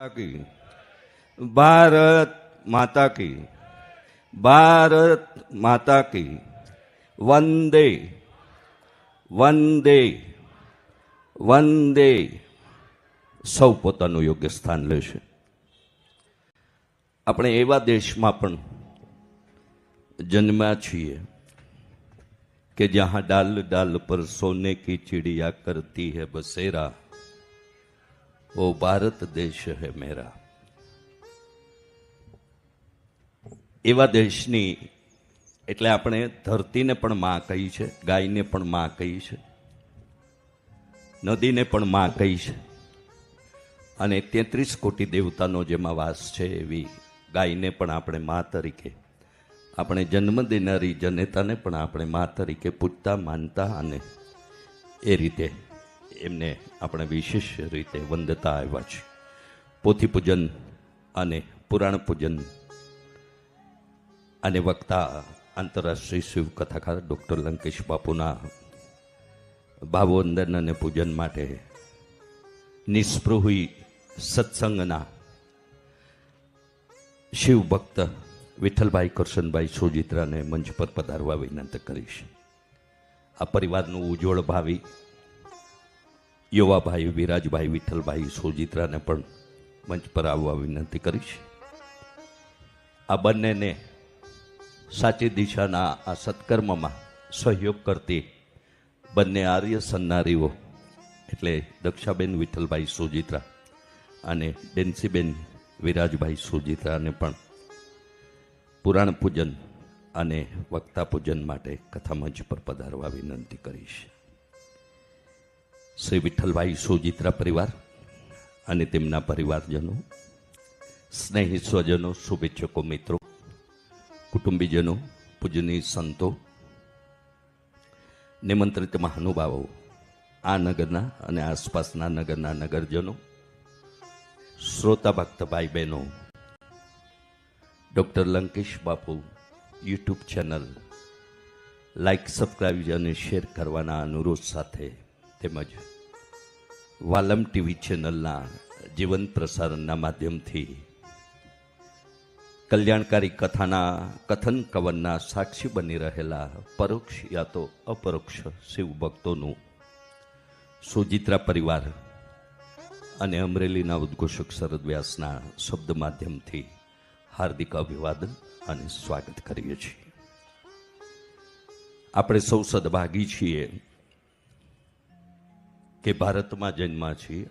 કી. ભારત માતા કી. ભારત માતા કી. વંદે વંદે વંદે. સૌ પોતાનું યોગ્ય સ્થાન લેશે આપણે એવા દેશમાં પણ જન્મ્યા છીએ કે જ્યાં ડાલ ડાલ પર સોને કી ચીડિયા કરતી હે બસેરા. ઓ ભારત દેશ હે મેરા. એવા દેશની, એટલે આપણે ધરતીને પણ માં કહી છે, ગાયને પણ માં કહી છે, નદીને પણ માં કહી છે, અને તેત્રીસ કોટી દેવતાનો જેમાં વાસ છે એવી ગાયને પણ આપણે મા તરીકે, આપણે જન્મ દેનારી જનેતાને પણ આપણે મા તરીકે પૂજતા, માનતા અને એ રીતે એમને આપણે વિશેષ રીતે વંદતા આવ્યા છે. પોથી પૂજન અને પુરાણ પૂજન અને વક્તા આંતરરાષ્ટ્રીય શિવ કથાકાર ડૉક્ટર લંકેશ બાપુના ભાવવંદન અને પૂજન માટે નિસ્પૃહી સત્સંગના શિવ ભક્ત વિઠ્ઠલભાઈ કરશનભાઈ સોજિત્રાને મંચ પર પધારવા વિનંતી કરીશ. આ પરિવારનું ઉજ્જવળ ભાવિ યુવાભાઈ, વિરાજભાઈ, વિઠ્ઠલભાઈ, સુજિત્રાને પણ મંચ પર આવવા વિનંતી કરીશ. આ બંનેને સાચી દિશાના આ સત્કર્મમાં સહયોગ કરતી બંને આર્ય સન્નારીઓ, એટલે દક્ષાબેન, વિઠ્ઠલભાઈ, સુજિત્રા અને ડેન્સીબેન, વિરાજભાઈ, સુજિત્રાને પણ પુરાણ પૂજન અને વક્તા પૂજન માટે કથા મંચ પર પધારવા વિનંતી કરીશ. શ્રી વિઠ્ઠલભાઈ સુજિત્રા પરિવાર અને તેમના પરિવારજનો, સ્નેહી સ્વજનો, શુભેચ્છકો મિત્રો, કુટુંબીજનો, પૂજનીય સંતો, નિમંત્રિત મહાનુભાવો, આ નગરના અને આસપાસના નગરના નગરજનો, શ્રોતા ભક્ત ભાઈ બહેનો, doctor Lankesh Bapu, YouTube channel, like subscribe અને શેર કરવાના અનુરોધ સાથે તેમજ વાલમ ટીવી ચેનલના જીવન પ્રસારણના માધ્યમથી કલ્યાણકારી કથાના કથન કવનના સાક્ષી બની રહેલા પરોક્ષ યા તો અપરોક્ષ શિવ ભક્તોનું સુજિત્રા પરિવાર અને અમરેલીના ઉદ્ઘોષક શરદ વ્યાસના શબ્દ માધ્યમથી હાર્દિક અભિવાદન અને સ્વાગત કરીએ છીએ. આપણે સૌ સદભાગી છીએ. કે ભારતમાં જન્મા છીએ.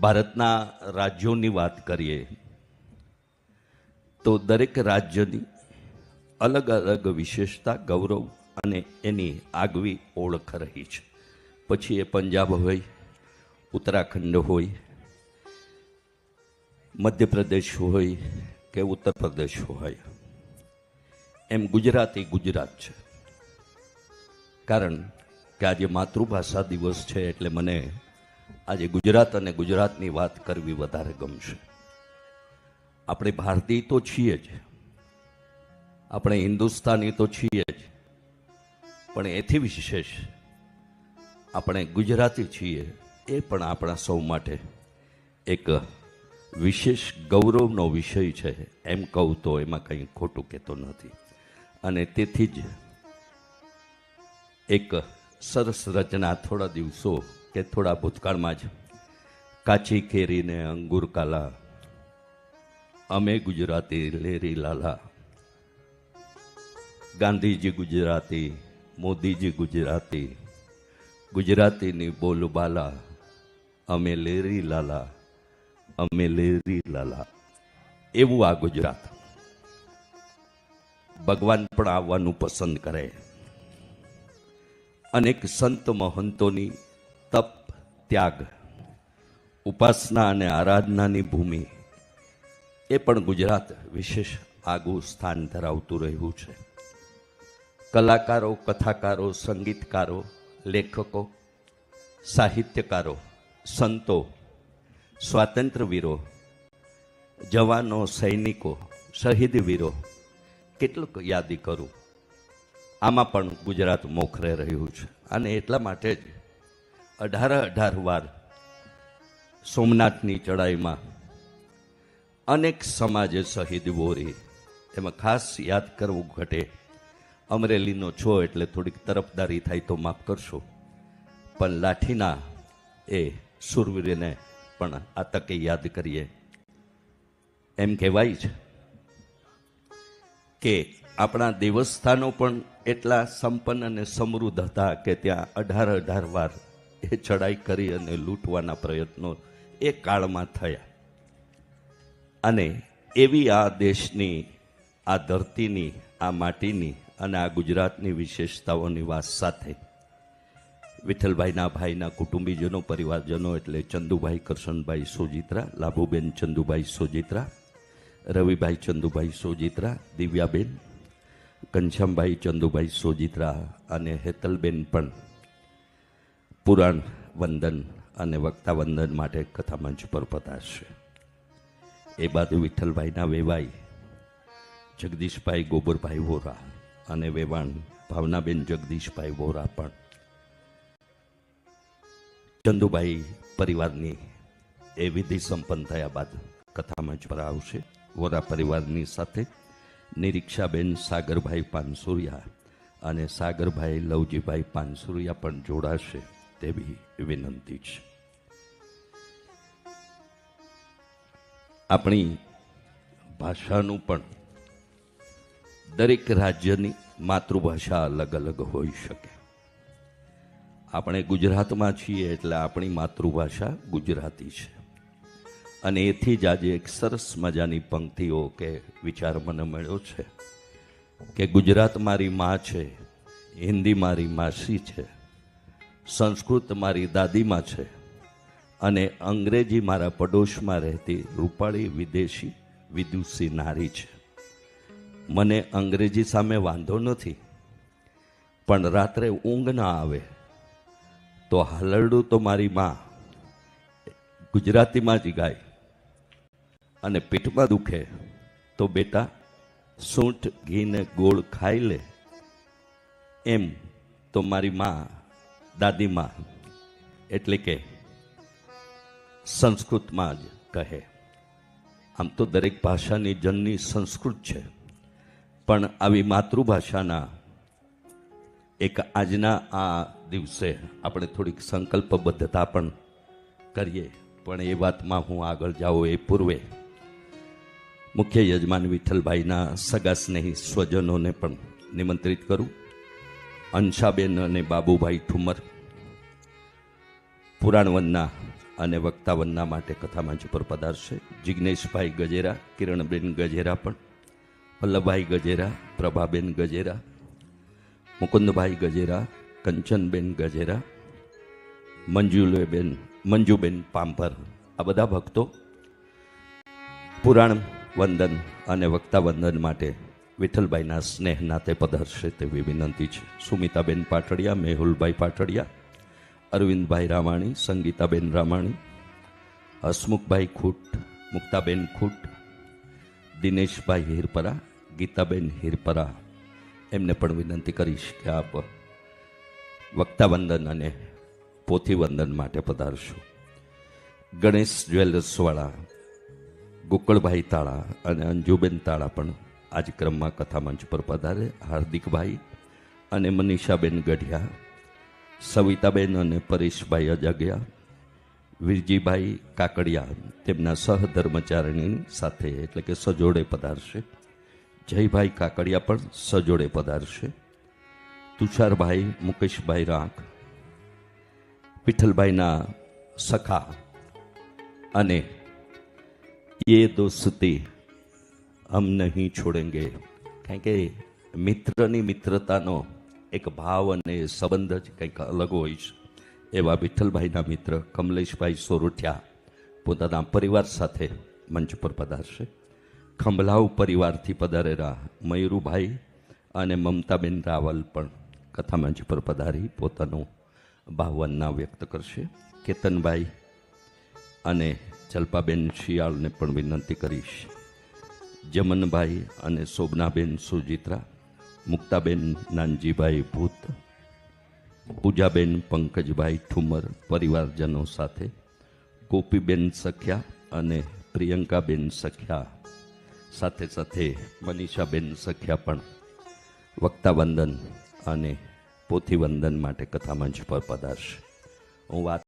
ભારતના રાજ્યોની વાત કરીએ, તો દરેક રાજ્યની અલગ અલગ વિશેષતા, ગૌરવ અને એની આગવી ઓળખ રહી છે. પછી એ પંજાબ હોય, ઉત્તરાખંડ હોય, મધ્યપ્રદેશ હોય કે ઉત્તર પ્રદેશ હોય. એમ ગુજરાતી ગુજરાત છે. કારણ કે આજે માતૃભાષા દિવસ છે એટલે મને આજે ગુજરાત અને ગુજરાતની વાત કરવી વધારે ગમશે. આપણે ભારતીય તો છીએ જ. આપણે હિન્દુસ્તાની તો છીએ જ. પણ એથી વિશેષ આપણે ગુજરાતી છીએ એ પણ આપણા સૌ માટે એક વિશેષ ગૌરવનો વિષય છે. એમ કહું તો એમાં કંઈ ખોટું કહેતો નથી. અને તેથી જ એક સરસ રચના થોડા દિવસો કે થોડા ભૂતકાળમાં જ. કાચી કેરીને અંગુર કાલા, અમે ગુજરાતી લેરી લાલા. ગાંધીજી ગુજરાતી, મોદીજી ગુજરાતી, ગુજરાતીની બોલબાલા અમે લેરી લાલા, અમે લેરી લાલા. એવું આ ગુજરાત. ભગવાન પણ આવવાનું પસંદ કરે. અનેક સંત મહંતોની તપ ત્યાગ, ઉપાસના અને આરાધનાની ભૂમિ એ પણ ગુજરાત વિશેષ આગવું સ્થાન ધરાવતું રહ્યું છે. કલાકારો, કથાકારો, સંગીતકારો, લેખકો, સાહિત્યકારો, સંતો, સ્વાતંત્ર્યવીરો, જવાનો, સૈનિકો શહીદ વીરો કેટલુંક યાદી કરું આમાં પણ ગુજરાત મોખરે રહ્યું છે. અને એટલા માટે જ અઢાર અઢાર વાર સોમનાથની ચડાઈમાં અનેક સમાજે શહીદ વોરી. એમાં ખાસ યાદ કરવું ઘટે. અમરેલીનો છો એટલે થોડીક તરફદારી થાય તો માફ કરશો. પણ લાઠીના એ સુરવીરને પણ આ તકે યાદ કરીએ. એમ કહેવાય છે કે આપણા દેવસ્થાનો પણ એટલા સંપન્ન અને સમૃદ્ધ હતા કે ત્યાં અઢાર અઢાર વાર એ ચડાઈ કરી અને લૂંટવાના પ્રયત્નો એ કાળમાં થયા. અને એવી આ દેશની, આ ધરતીની, આ માટીની અને આ ગુજરાતની વિશેષતાઓની વાત સાથે વિઠ્ઠલભાઈના ભાઈના કુટુંબીજનો, પરિવારજનો એટલે ચંદુભાઈ, કરશનભાઈ, સોજિત્રા, લાભુબેન, ચંદુભાઈ, સોજિત્રા, રવિભાઈ, ચંદુભાઈ, સોજિત્રા, દિવ્યાબેન ઘનશ્યામભાઈ, ચંદુભાઈ સોજિત્રા અને હેતલબેન પણ પુરાણ વંદન અને વક્તા વંદન માટે કથામંચ પર પતાશે એ બાદ વિઠ્ઠલભાઈના વેવાઈ, જગદીશભાઈ ગોબરભાઈ વોરા અને વેવાણ ભાવનાબેન જગદીશભાઈ વોરા પણ. ચંદુભાઈ પરિવારની એ વિધિ સંપન્ન થયા બાદ કથામંચ પર આવશે. વોરા પરિવારની સાથે નિરીક્ષાબેન સાગરભાઈ પાનસુરિયા અને સાગરભાઈ લવજીભાઈ પાનસુરિયા પણ જોડાશે તેવી વિનંતી છે. આપણી ભાષાનું પણ દરેક રાજ્યની માતૃભાષા અલગ અલગ હોઈ શકે. આપણે ગુજરાતમાં છીએ એટલે આપણી માતૃભાષા ગુજરાતી છે. અને એથી જ આજે એક સરસ મજાની પંક્તિઓ કે વિચાર મને મળ્યો છે કે ગુજરાત મારી માં છે, હિન્દી મારી માસી છે, સંસ્કૃત મારી દાદીમાં છે અને અંગ્રેજી મારા પડોશમાં રહેતી રૂપાળી વિદેશી વિદુષી નારી છે. મને અંગ્રેજી સામે વાંધો નથી, પણ રાત્રે ઊંઘ ના આવે તો હલરડું તો મારી માં ગુજરાતીમાં જ ગાય. અને પેટમાં દુખે, તો બેટા, સૂંઠ ઘીને ગોળ ખાઈ લે. એમ તો મારી માં દાદીમાં એટલે કે સંસ્કૃતમાં જ કહે. આમ તો દરેક ભાષાની જનની સંસ્કૃત છે. પણ આવી માતૃભાષાના એક આજના આ દિવસે આપણે થોડીક સંકલ્પબદ્ધતા પણ કરીએ. પણ એ વાતમાં હું આગળ જાઉં એ પૂર્વે મુખ્ય યજમાન વિઠ્ઠલભાઈના સગા સ્નેહી સ્વજનોને પણ નિમંત્રિત કરું. અંશાબેન અને બાબુભાઈ ઠુમર, પુરાણવનના અને વક્તાવનના માટે કથામંચ પર પધારશે. જિજ્ઞેશભાઈ ગજેરા, કિરણબેન ગજેરા પણ વલ્લભભાઈ ગજેરા, પ્રભાબેન ગજેરા, મુકુંદભાઈ ગજેરા, કંચનબેન ગજેરા, મંજુલેબેન, મંજુબેન પાંભર આ બધા ભક્તો પુરાણ વંદન અને વંદન માટે વિઠ્ઠલભાઈના સ્નેહ નાતે પધારશે તેવી વિનંતી છે. સુમિતાબેન પાટડિયા, મેહુલભાઈ પાટડિયા, અરવિંદભાઈ રામાણી, સંગીતાબેન રામાણી, હસમુખભાઈ ખૂટ, મુક્તાબેન ખૂટ, દિનેશભાઈ હિરપરા, ગીતાબેન હિરપરા. એમને પણ વિનંતી કરીશ કે આપ વંદન અને પોથી વંદન માટે પધારશો. ગણેશ જ્વેલર્સવાળા ગોકળભાઈ તાળા અને અંજુબેન તાળા પણ આજ ક્રમમાં કથામંચ પર પધારે. હાર્દિકભાઈ અને મનીષાબેન ગઢિયા, સવિતાબેન અને પરેશભાઈ અજાગ્યા, વીરજીભાઈ કાકડિયા તેમના સહધર્મચારિણીની સાથે એટલે કે સજોડે પધારશે. જયભાઈ કાકડિયા પણ સજોડે પધારશે. તુષારભાઈ, મુકેશભાઈ રાંક વિઠ્ઠલભાઈના સખા અને ये દોસ્તી અમ નહીં છોડેંગે કારણ કે મિત્રની મિત્રતાનો એક ભાવ અને સંબંધ જ કંઈક અલગ હોય છે એવા વિઠ્ઠલભાઈના મિત્ર કમલેશભાઈ સોરઠિયા પોતાના પરિવાર સાથે મંચ પર પધારશે ખંભલાવ પરિવારથી પધારેલા મયુરુભાઈ અને મમતાબેન રાવલ પણ કથા મંચ પર પધારી પોતાનું ભાવવંદના વ્યક્ત કરશે કેતનભાઈ અને જલ્પાબેન શિયાળને પણ વિનંતી કરીશ. જમનભાઈ અને શોભનાબેન સુજિત્રા, મુક્તાબેન નાનજીભાઈ ભૂત, પૂજાબેન પંકજભાઈ ઠુમર પરિવારજનો સાથે, ગોપીબેન સખ્યા અને પ્રિયંકાબેન સખ્યા સાથે સાથે મનીષાબેન સખ્યા પણ વક્તાવંદન અને પોથીવંદન માટે કથામંચ પર પધારશે. હું વાત